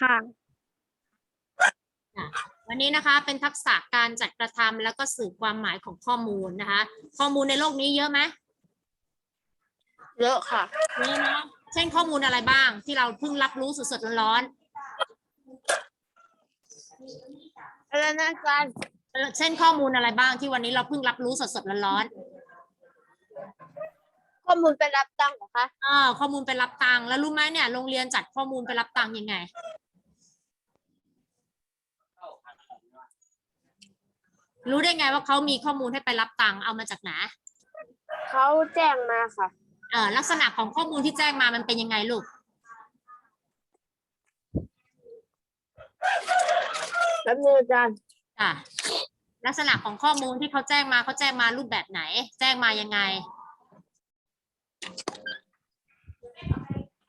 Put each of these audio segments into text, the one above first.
ค่ะ วันนี้นะคะเป็นทักษะการจัดกระทำแล้วก็สื่อความหมายของข้อมูลนะคะ ข้อมูลในโลกนี้เยอะไหมเยอะค่ะเยอะเนาะเช่นข้อมูลอะไรบ้างที่เราเพิ่งรับรู้สดๆร้อนอะไรนะอาจารย์ๆเออเช่นข้อมูลอะไรบ้างที่วันนี้เราเพิ่งรับรู้สดๆร้อนข้อมูลไปรับตังค์เหรอคะ ๆอ่าข้อมูลไปรับตังค์แล้วรู้ไหมเนี่ยโรงเรียนจัดข้อมูลไปรับตังค์ยังไง รู้ได้ไงว่าเขามีข้อมูลให้ไปรับตังค์เอามาจากไหนเขาแจ้งมาค่ะ เออลักษณะของข้อมูลที่แจ้งมามันเป็นยังไงลูก แล้วนึงอาจารย์อะ ลักษณะของข้อมูลที่เขาแจ้งมาเขาแจ้งมารูปแบบไหน แจ้งมายังไง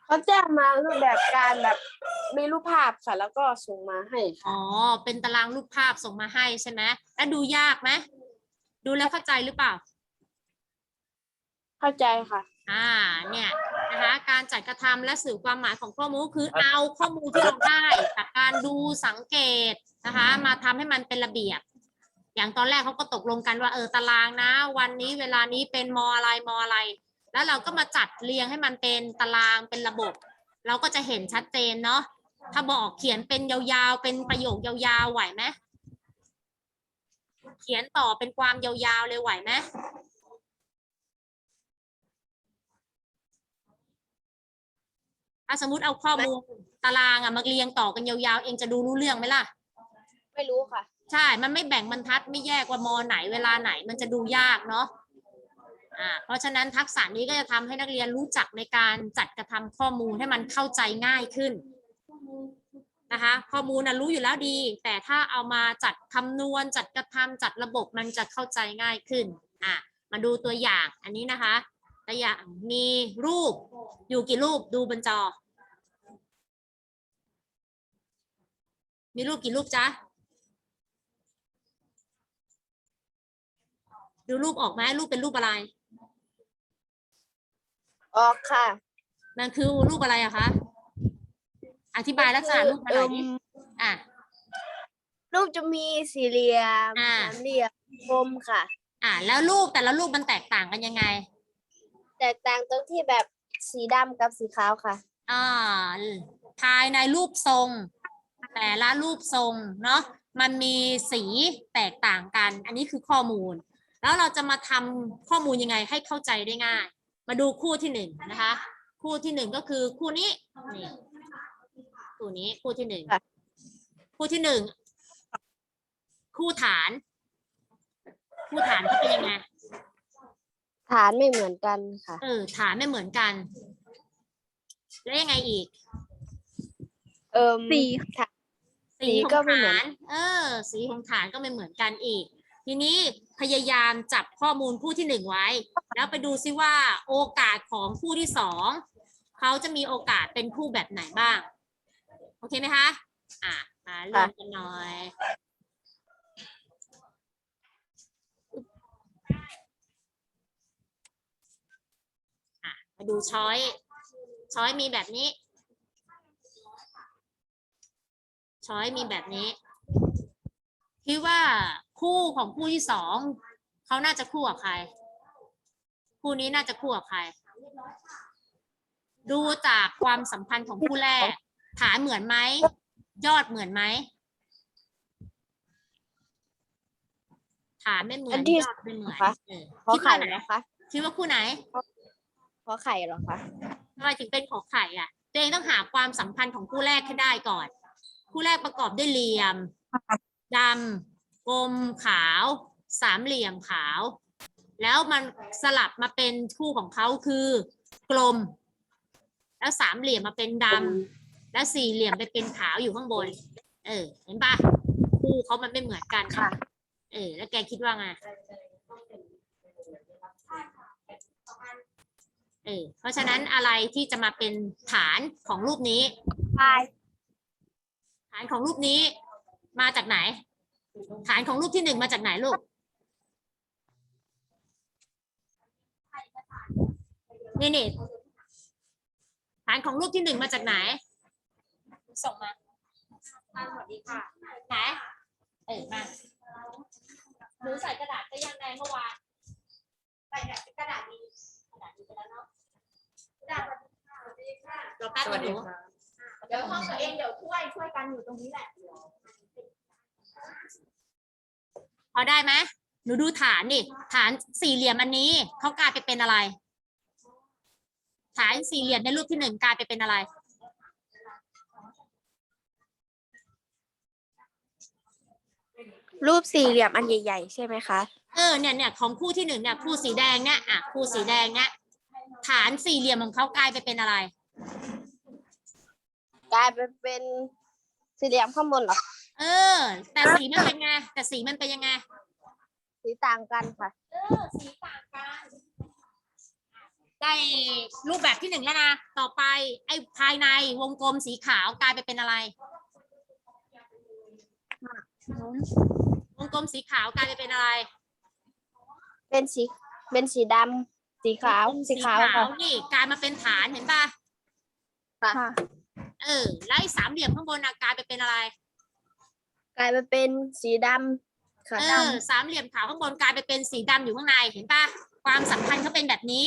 เขาแจ้งมารูปแบบการแบบ มีรูปภาพค่ะ แล้วก็ส่งมาให้ค่ะอ๋อ เป็นตารางรูปภาพส่งมาให้ใช่ไหมแล้วดูยากไหมดูแล้วเข้าใจหรือเปล่า เข้าใจค่ะ อ่า เนี่ยนะคะ การจัดกระทำและสื่อความหมายของข้อมูลคือเอาข้อมูลที่เราได้จากการดูสังเกตนะคะ มาทำให้มันเป็นระเบียบ อย่างตอนแรกเขาก็ตกลงกันว่าเออตารางนะ วันนี้เวลานี้เป็นมอะไรมอะไร แล้วเราก็มาจัดเรียงให้มันเป็นตารางเป็นระบบ เราก็จะเห็นชัดเจนเนาะ ถ้าบอกเขียนเป็นยาวๆ เป็นประโยคยาวๆ ไหวไหมเขียนต่อเป็นความยาวๆ เลยไหวไหมถ้าสมมติเอาข้อมูลตารางอะมาเรียงต่อกันยาวๆ เองจะดูรู้เรื่องไหมล่ะ ไม่รู้ค่ะ ใช่ มันไม่แบ่งบรรทัดไม่แยกว่ามอไหนเวลาไหนมันจะดูยากเนาะอ่าเพราะฉะนั้นทักษะนี้ก็จะทำให้นักเรียนรู้จักในการจัดกระทำข้อมูลให้มันเข้าใจง่ายขึ้น นะคะข้อมูลนะรู้อยู่แล้วดี แต่ถ้าเอามาจัดคำนวณ จัดกระทำจัดระบบมันจะเข้าใจง่ายขึ้นอะมาดูตัวอย่างอันนี้นะคะตัวอย่างมีรูปอยู่กี่รูปดูบนจอ มีรูปกี่รูปจ๊ะดูรูปออกไหมรูปเป็นรูปอะไร ออกค่ะ มันคือรูปอะไรอะคะ อธิบายลักษณะรูปมาหน่อยดิอะ รูปจะมีสี่เหลี่ยมอ่า สามเหลี่ยมกลมค่ะ อะแล้วรูปแต่ละรูปมันแตกต่างกันยังไงแตกต่างตรงที่แบบสีดำกับสีขาวค่ะ อ่าภายในรูปทรง แต่ละรูปทรงเนาะมันมีสีแตกต่างกัน อันนี้คือข้อมูล แล้วเราจะมาทำข้อมูลยังไงให้เข้าใจได้ง่าย มาดูคู่ที่หนึ่งนะคะ คู่ที่หนึ่งก็คือคู่นี้นี่ คู่นี้คู่ที่หนึ่งค่ะ คู่ที่หนึ่งคู่ฐาน คู่ฐานเขาเป็นยังไงฐานไม่เหมือนกันค่ะ เออฐานไม่เหมือนกัน แล้วยังไงอีก เอิมสีฐานสีสีของก็ไม่เหมือฐานน เออ สีของฐานก็ไม่เหมือนกันอีก ทีนี้พยายามจับข้อมูลคู่ที่หนึ่งไว้ แล้วไปดูซิว่าโอกาสของคู่ที่สองเขาจะมีโอกาสเป็นคู่แบบไหนบ้างโอเคไหมคะ อะ มาเริ่มกันหน่อยอะมาดูช้อย ช้อยมีแบบนี้ ช้อยมีแบบนี้ คิดว่าคู่ของคู่ที่สองเขาน่าจะคู่กับใคร คู่นี้น่าจะคู่กับใคร ดูจากความสัมพันธ์ของคู่แรก ฐานเหมือนไหม ยอดเหมือนไหมฐานไม่เหมืออันนที่ยอดไม่เหมือนคะ เออขอคิดไข่ว่าไหนเหรอคะคิดว่าคู่ไหนขอไข่เหรอคะทำไมถึงเป็นขอไข่อะ ตัวเองต้องหาความสัมพันธ์ของคู่แรกให้ได้ก่อน คู่แรกประกอบด้วยเหลี่ยมดำกลมขาว สามเหลี่ยมขาว แล้วมันสลับมาเป็นคู่ของเขาคือกลม แล้วสามเหลี่ยมมาเป็นดำ แล้วสี่เหลี่ยมไปเป็นขาวอยู่ข้างบน เออ เห็นปะคู่เขามันไม่เหมือนกันค่ะ เออ แล้วแกคิดว่าไงเออ เพราะฉะนั้นอะไรที่จะมาเป็นฐานของรูปนี้พายฐานของรูปนี้ มาจากไหน ฐานของรูปที่หนึ่งมาจากไหนลูก นี่นี่ฐานของรูปที่หนึ่งมาจากไหน ส่งมาสวัสดีค่ะไหนเออมาหนูใส่กระดาษก็ยังไงเมื่อวานใส่กระดาษดีกระดาษดีไปแล้วเนาะกระดาษสวัสดีค่ะเดี๋ยวแป๊บนึงหนูเดี๋ยวห้องตัวเองเดี๋ยวช่วยช่วยกันอยู่ตรงนี้แหละพอได้ไหมหนูดูฐานดิฐานสี่เหลี่ยมอันนี้เขากลายไปเป็นอะไร ฐานสี่เหลี่ยมในรูปที่หนึ่งกลายไปเป็นอะไร รูปสี่เหลี่ยมอันใหญ่ๆใช่ไหมคะเออเนี่ยเนี่ยของคู่ที่หนึ่งเนี่ยคู่สีแดงเนี่ยอะคู่สีแดงเนี่ยฐานสี่เหลี่ยมของเขากลายไปเป็นอะไร กลายไปเป็นสี่เหลี่ยมข้างบนเหรอ เออ แต่สีมันเป็นไงแต่สีมันเป็นยังไงสีต่างกันค่ะ เออสีต่างกันได้รูปแบบที่หนึ่งแล้วนะต่อไปไอ้ภายในวงกลมสีขาวกลายไปเป็นอะไรวงก ลมสีขาวกลายไปเป็นอะไรเป็นสีเป็นสีดำสีขาววงกลมสีขาวค่ะนี่กลายมาเป็นฐานเห็นป่ะค่ะเออแล้วไอ้สามเหลี่ยมข้างบนน่ะกลายไปเป็นอะไรกลายไปเป็นสีดำค่ะเออสามเหลี่ยมขาวข้างบนกลายไปเป็นสีดำอยู่ข้างในเห็นป่ะความสัมพันธ์เขาเป็นแบบนี้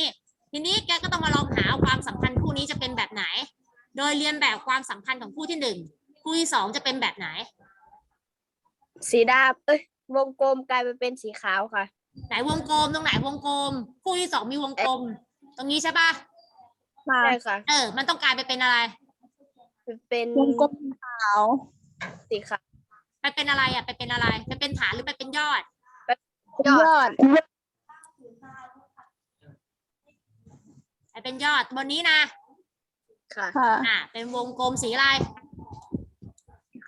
ทีนี้แกก็ต้องมาลองหาความสัมพันธ์คู่นี้จะเป็นแบบไหน โดยเรียนแบบความสัมพันธ์ของคู่ที่หนึ่งคู่ที่สองจะเป็นแบบไหนสีดำเอ้ย วงกลมกลายไปเป็นสีขาวค่ะ ไหนวงกลมตรงไหนวงกลม คู่ที่สองมีวงกลม ตรงนี้ใช่ป่ะใช่ค่ะ เออ มันต้องกลายไปเป็นอะไร เป็นวงกลมขาวสีขาวไปเป็นอะไรอะไปเป็นอะไรไปเป็นฐานหรือไปเป็นยอด ยอดไปเป็นยอดบนนี้นะค่ะ ค่ะ อ่าเป็นวงกลมสีอะไร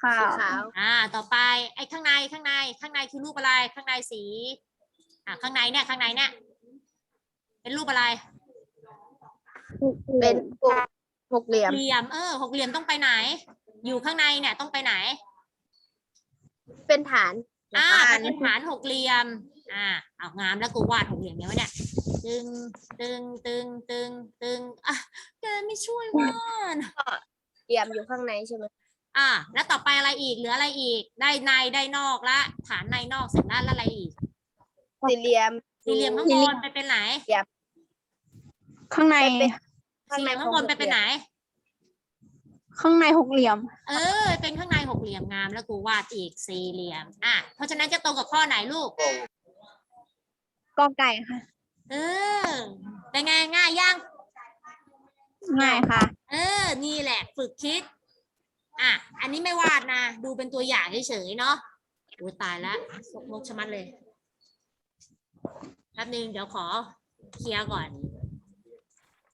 ขาสีวขาว อ่า ต่อไปไอ้ข้างในข้างในข้างในคือรูปอะไรข้างในสี อ่าข้างในเนี่ยข้างในเนี่ยเป็นรูปอะไรเป็นหกเหลี่ยม เหลี่ยมเออหกเหลี่ยมต้องไปไหน อยู่ข้างในเนี่ยต้องไปไหน เป็นฐาน อ่าฐาน เป็นฐานหกเหลี่ยม อ่า เอางามแล้วกูวาดหกเหลี่ยมเนี้ยวะเนี่ย ตึง ตึง ตึง ตึง ตึง อะแกไม่ช่วยวาดเหลี่ยมอยู่ข้างในใช่ไหม อ่า แล้วต่อไปอะไรอีกเหลืออะไรอีก ได้ในได้นอกละฐานในนอกเสร็จแล้วแล้วอะไรอีก สี่เหลี่ยม สี่เหลี่ยมข้างบนไปเป็นไหนข้างในข้างสี่เหใน ลี่ยมข้างบนไปเป็นไหน ข้างในหกเหลี่ยม เออ เป็นข้างในหกเหลี่ยมงามแล้วกูวาดอีกสี่เหลี่ยม อะ เพราะฉะนั้นจะตรงกับข้อไหนลูก กอไก่ค่ะ เออ เป็นไงง่ายยัง ง่ายค่ะ เออ นี่แหละ ฝึกคิด อะ อันนี้ไม่วาดนะ ดูเป็นตัวอย่างเฉยๆเนาะโอ้ตายแล้วสกมกชะมัดเลยแป๊บนึงเดี๋ยวขอเคลียร์ก่อน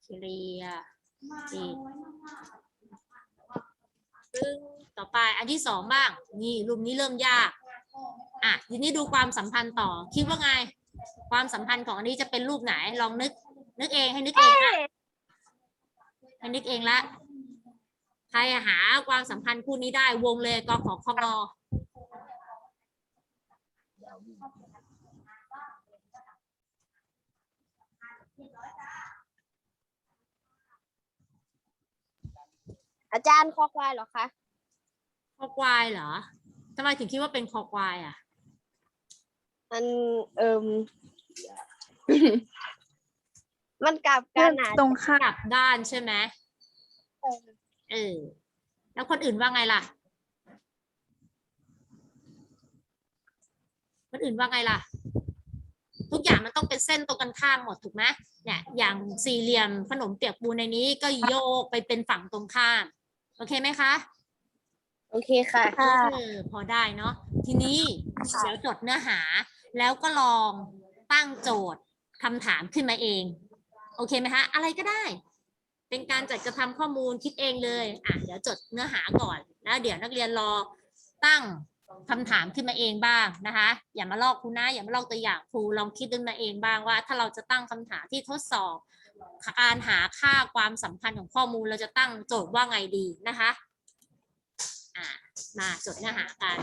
เคลียร์อีซึ่งต่อไปอันที่สองบ้าง นี่รูปนี้เริ่มยาก อะ ทีนี้ดูความสัมพันธ์ต่อ คิดว่าไง ความสัมพันธ์ของอันนี้จะเป็นรูปไหน ลองนึก นึกเองให้นึกเองนะให้นึกเองละ ใครหาความสัมพันธ์คู่นี้ได้วงเลยกขอคงออาจารย์คอควายเหรอคะคอควายเหรอทำไมถึงคิดว่าเป็นคอควายอะ มันเอิมมันกลับกันอะตรงข้ามกลับด้านใช่ไหม เออ แล้วคนอื่นว่าไงล่ะ คนอื่นว่าไงล่ะ ทุกอย่างมันต้องเป็นเส้นตรงกันข้ามหมดถูกไหมเนี่ย อย่างสี่เหลี่ยมขนมเปียกปูนในนี้ก็โยกไปเป็นฝั่งตรงข้าม โอเคไหมคะโอเคค่ะ เออพอได้เนาะทีนี้เดี๋ยวจดเนื้อหา แล้วก็ลองตั้งโจทย์คำถามขึ้นมาเอง โอเคไหมคะ อะไรก็ได้ เป็นการจัดกระทำข้อมูลคิดเองเลยอะเดี๋ยวจดเนื้อหาก่อนแล้วเดี๋ยวนักเรียนรอตั้งคำถามขึ้นมาเองบ้างนะคะ อย่ามาลอกครูนะอย่ามาลอกตัวอย่างครูลองคิดขึ้นมาเองบ้างว่า ถ้าเราจะตั้งคำถามที่ทดสอบการหาค่าความสัมพันธ์ของข้อมูลเราจะตั้งโจทย์ว่าไงดีนะคะ อะมาจดเนื้อหากัน